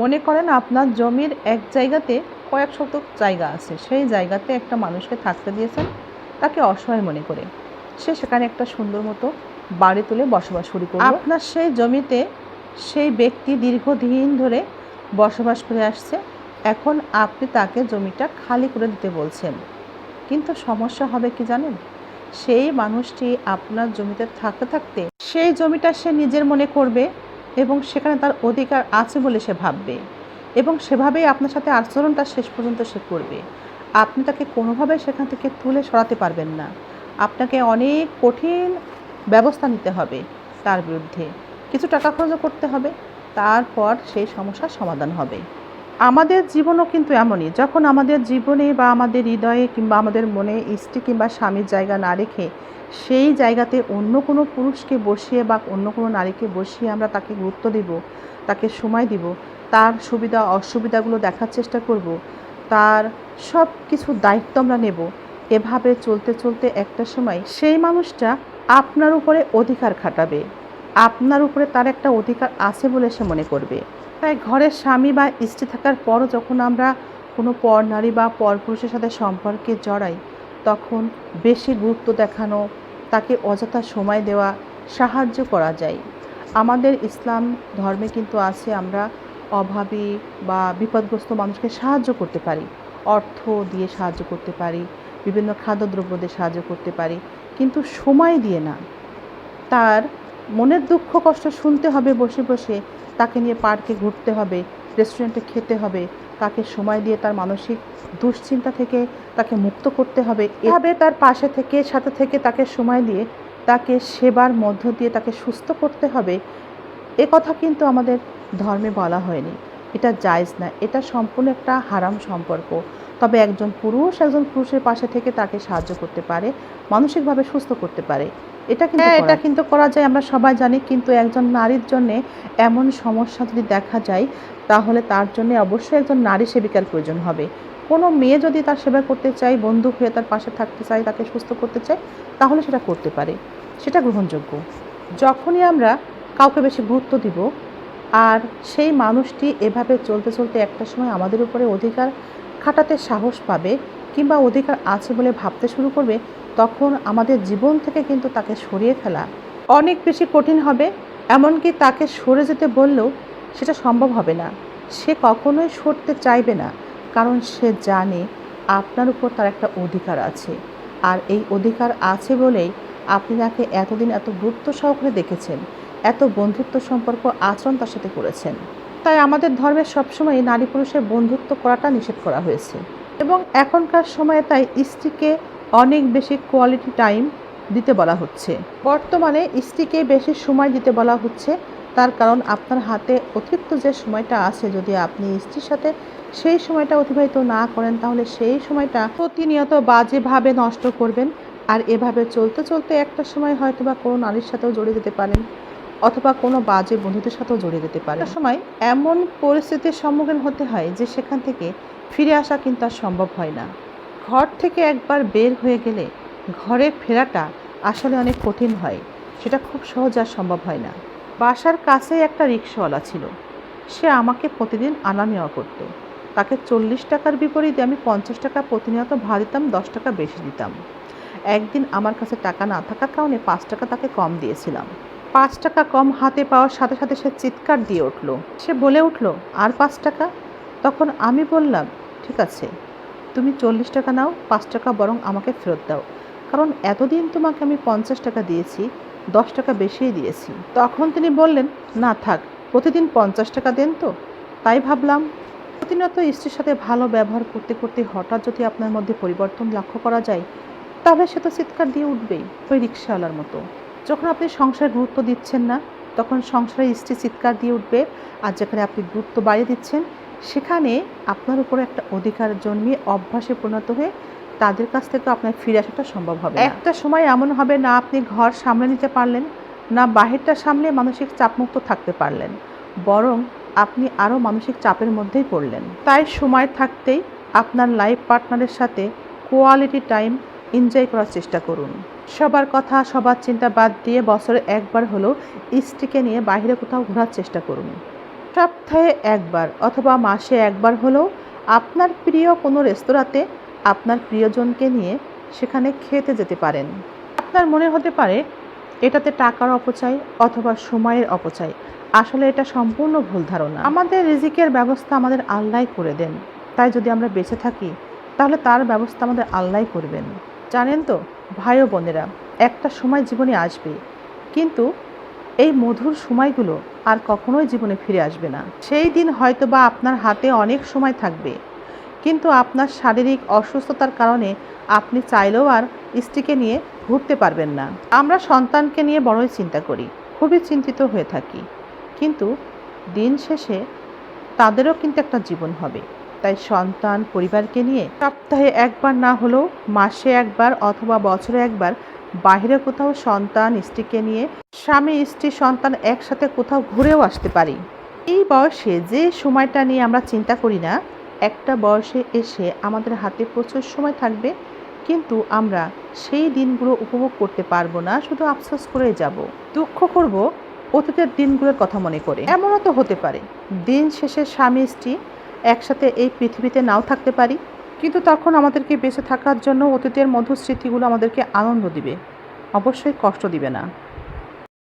মনে করেন আপনার জমির এক জায়গাতে কয়েক শতক জায়গা আছে। সেই জায়গাতে একটা মানুষকে থাকতে দিয়েছেন, তাকে অসহায় মনে করে। সে সেখানে একটা সুন্দর মতো বাড়ি তুলে বসবাস শুরু করবে আপনার সেই জমিতে সেই ব্যক্তি দীর্ঘদিন ধরে বসবাস করে আসছে। এখন আপনি তাকে জমিটা খালি করে দিতে বলছেন। কিন্তু সমস্যা হবে কি জানেন? সেই মানুষটি আপনার জমিতে থাকতে থাকতে সেই জমিটা সে নিজের মনে করবে এবং সেখানে তার অধিকার আছে বলে সে ভাববে। এবং সেভাবেই আপনার সাথে আচরণটা শেষ পর্যন্ত সে করবে। আপনি তাকে কোনোভাবে সেখান থেকে তুলে সরাতে পারবেন না। আপনাকে অনেক কঠিন ব্যবস্থা নিতে হবে তার বিরুদ্ধে। কিছু টাকা খরচও করতে হবে। তারপর সেই সমস্যার সমাধান হবে। আমাদের জীবনও কিন্তু এমনই। যখন আমাদের জীবনে বা আমাদের হৃদয়ে কিংবা আমাদের মনে স্ত্রী কিংবা স্বামীর জায়গা না রেখে সেই জায়গাতে অন্য কোনো পুরুষকে বসিয়ে বা অন্য কোনো নারীকে বসিয়ে আমরা তাকে গুরুত্ব দিব, তাকে সময় দিব, তার সুবিধা, অসুবিধাগুলো দেখার চেষ্টা করব, তার সব কিছু দায়িত্ব আমরা নেব, এভাবে চলতে চলতে একটা সময় সেই মানুষটা আপনার উপরে অধিকার খাটাবে। আপনার উপরে তার একটা অধিকার আছে বলে সে মনে করবে। তাই ঘরের স্বামী বা স্ত্রী থাকার পরও যখন আমরা কোনো পর নারী বা পরপুরুষের সাথে সম্পর্কে জড়াই, তখন বেশি গুরুত্ব দেখানো, তাকে অযথা সময় দেওয়া, সাহায্য করা যায়। আমাদের ইসলাম ধর্মে কিন্তু আছে আমরা অভাবী বা বিপদগ্রস্ত মানুষকে সাহায্য করতে পারি। অর্থ দিয়ে সাহায্য করতে পারি, বিভিন্ন খাদ্যদ্রব্য দিয়ে সাহায্য করতে পারি, কিন্তু সময় দিয়ে না। তার মনের দুঃখ কষ্ট শুনতে হবে বসে বসে তাকে নিয়ে পার্কে ঘুরতে হবে রেস্টুরেন্টে খেতে হবে, তাকে সময় দিয়ে তার মানসিক দুশ্চিন্তা থেকে তাকে মুক্ত করতে হবে। এভাবে তার পাশে থেকে, সাথে থেকে তাকে সময় দিয়ে তাকে সেবার মধ্য দিয়ে তাকে সুস্থ করতে হবে। এ কথা কিন্তু আমাদের ধর্মে বলা হয়নি। এটা জায়জ না। এটা সম্পূর্ণ একটা হারাম সম্পর্ক। তবে একজন পুরুষ একজন পুরুষের পাশে থেকে তাকে সাহায্য করতে পারে মানসিকভাবে সুস্থ করতে পারে। এটা কিন্তু হ্যাঁ, এটা এটা কিন্তু করা যায় আমরা সবাই জানি কিন্তু একজন নারীর জন্য এমন সমস্যা যদি দেখা যায় তাহলে তার জন্য অবশ্যই একজন নারী সেবিকার প্রয়োজন হবে। কোনো মেয়ে যদি তার সেবা করতে চায় বন্ধু হয়ে তার পাশে থাকতে চায় তাকে সুস্থ করতে চায় তাহলে সেটা করতে পারে। সেটা গ্রহণযোগ্য। যখনই আমরা কাউকে বেশি গুরুত্ব দিব আর সেই মানুষটি এভাবে চলতে চলতে একটা সময় আমাদের উপরে অধিকার খাটাতে সাহস পাবে কিংবা অধিকার আছে বলে ভাবতে শুরু করবে, তখন আমাদের জীবন থেকে কিন্তু তাকে সরিয়ে ফেলা অনেক বেশি কঠিন হবে। এমনকি তাকে সরে যেতে বললেও সেটা সম্ভব হবে না। সে কখনোই সরতে চাইবে না, কারণ সে জানে আপনার উপর তার একটা অধিকার আছে। আর এই অধিকার আছে বলেই আপনি তাকে এতদিন এত গুরুত্ব সহকারে দেখেছেন, এত বন্ধুত্ব সম্পর্ক আচরণ তার সাথে করেছেন। তাই আমাদের ধর্মে সবসময় নারী পুরুষের বন্ধুত্ব করাটা নিষেধ করা হয়েছে। এবং এখনকার সময়ে তাই স্ত্রীকে অনেক বেশি কোয়ালিটি টাইম দিতে বলা হচ্ছে। বর্তমানে স্ত্রীকে বেশি সময় দিতে বলা হচ্ছে, তার কারণ আপনার হাতে অতিরিক্ত যে সময়টা আছে, যদি আপনি স্ত্রীর সাথে সেই সময়টা অতিবাহিত না করেন, তাহলে সেই সময়টা প্রতিনিয়ত বাজেভাবে নষ্ট করবেন। আর এভাবে চলতে চলতে একটা সময় হয়তো বা কোনো নারীর সাথেও জড়িয়ে যেতে পারেন। অথবা কোনো বাজে বন্ধুদের সাথেও জড়িয়ে যেতে পারে। সময় এমন পরিস্থিতির সম্মুখীন হতে হয় যে সেখান থেকে ফিরে আসা কিন্তু আর সম্ভব হয় না। ঘর থেকে একবার বের হয়ে গেলে ঘরে ফেরাটা আসলে অনেক কঠিন হয়। সেটা খুব সহজ আর সম্ভব হয় না। বাসার কাছেই একটা রিক্সাওয়ালা ছিল। সে আমাকে প্রতিদিন আনা নেওয়া করতো। তাকে চল্লিশ টাকার বিপরীতে আমি পঞ্চাশ টাকা প্রতিনিয়ত ভাড়া দিতাম, দশ টাকা বেশি দিতাম। একদিন আমার কাছে টাকা না থাকার কারণে পাঁচ টাকা তাকে কম দিয়েছিলাম। পাঁচ টাকা কম হাতে পাওয়ার সাথে সাথে সে চিৎকার দিয়ে উঠল। সে বলে উঠল, আর পাঁচ টাকা? তখন আমি বললাম, ঠিক আছে, তুমি চল্লিশ টাকা নাও, পাঁচ টাকা বরং আমাকে ফেরত দাও। কারণ এতদিন তোমাকে আমি পঞ্চাশ টাকা দিয়েছি, দশ টাকা বেশিই দিয়েছি। তখন তিনি বললেন, না, থাক, প্রতিদিন পঞ্চাশ টাকা দেন তো। তাই ভাবলাম, প্রতিনিয়ত স্ত্রীর সাথে ভালো ব্যবহার করতে করতে হঠাৎ যদি আপনার মধ্যে পরিবর্তন লক্ষ্য করা যায়, তাহলে সে তো চিৎকার দিয়ে উঠবেই, ওই রিক্সাওয়ালার মতো। যখন আপনি সংসারে গুরুত্ব দিচ্ছেন না, তখন সংসারে স্ত্রী চিৎকার দিয়ে উঠবে, আর যেখানে আপনি গুরুত্ব বাড়িয়ে দিচ্ছেন, সেখানে আপনার উপরে একটা অধিকার জন্মিয়ে অভ্যাসে পরিণত হয়ে তাদের কাছ থেকে আপনার ফিরে আসাটা সম্ভব হবে একটা সময় এমন হবে না আপনি ঘর সামলে নিতে পারলেন, না বাহিরটা সামলে মানসিক চাপমুক্ত থাকতে পারলেন, বরং আপনি আরও মানসিক চাপের মধ্যেই পড়লেন। তাই সময় থাকতেই আপনার লাইফ পার্টনারের সাথে কোয়ালিটি টাইম এনজয় করার চেষ্টা করুন। সবার কথা, সবার চিন্তা বাদ দিয়ে বছরে একবার হলেও স্ত্রীকে নিয়ে বাইরে কোথাও ঘোরার চেষ্টা করুন। সপ্তাহে একবার অথবা মাসে একবার হলেও আপনার প্রিয় কোনো রেস্তোরাঁতে আপনার প্রিয়জনকে নিয়ে সেখানে খেতে যেতে পারেন। আপনার মনে হতে পারে এটাতে টাকার অপচয় অথবা সময়ের অপচয়। আসলে এটা সম্পূর্ণ ভুল ধারণা। আমাদের রিজিকের ব্যবস্থা আমাদের আল্লাহ করে দেন। তাই যদি আমরা বেঁচে থাকি, তাহলে তার ব্যবস্থা আমাদের আল্লাহ করবেন। জানেন তো, ভাই ও বোনেরা, একটা সময় জীবনে আসবে। কিন্তু এই মধুর সময়গুলো আর কখনোই জীবনে ফিরে আসবে না। সেই দিন হয়তো বা আপনার হাতে অনেক সময় থাকবে। কিন্তু আপনার শারীরিক অসুস্থতার কারণে আপনি চাইলেও আর স্ত্রীকে নিয়ে ঘুরতে পারবেন না। আমরা সন্তানকে নিয়ে বড়ই চিন্তা করি, খুবই চিন্তিত হয়ে থাকি। কিন্তু দিন শেষে তাদেরও কিন্তু একটা জীবন হবে। তাই সন্তান পরিবারকে নিয়ে সপ্তাহে একবার না হলেও মাসে একবার অথবা বছরে একবার বাইরে কোথাও সন্তান, স্ত্রীকে নিয়ে স্বামী, স্ত্রী, সন্তান একসাথে কোথাও ঘুরেও আসতে পারি। এই বয়সে যে সময়টা নিয়ে আমরা চিন্তা করি না, একটা বয়সে এসে আমাদের হাতে প্রচুর সময় থাকবে, কিন্তু আমরা সেই দিনগুলো উপভোগ করতে পারব না, শুধু আফসোস করে যাব। দুঃখ করব অতীতের দিনগুলোর কথা মনে করে। এমনও তো হতে পারে। দিন শেষে স্বামী, স্ত্রী একসাথে এই পৃথিবীতে নাও থাকতে পারি। কিন্তু তখন আমাদেরকে বেঁচে থাকার জন্য অতীতের মধুর স্মৃতিগুলো আমাদেরকে আনন্দ দিবে। অবশ্যই কষ্ট দিবে না।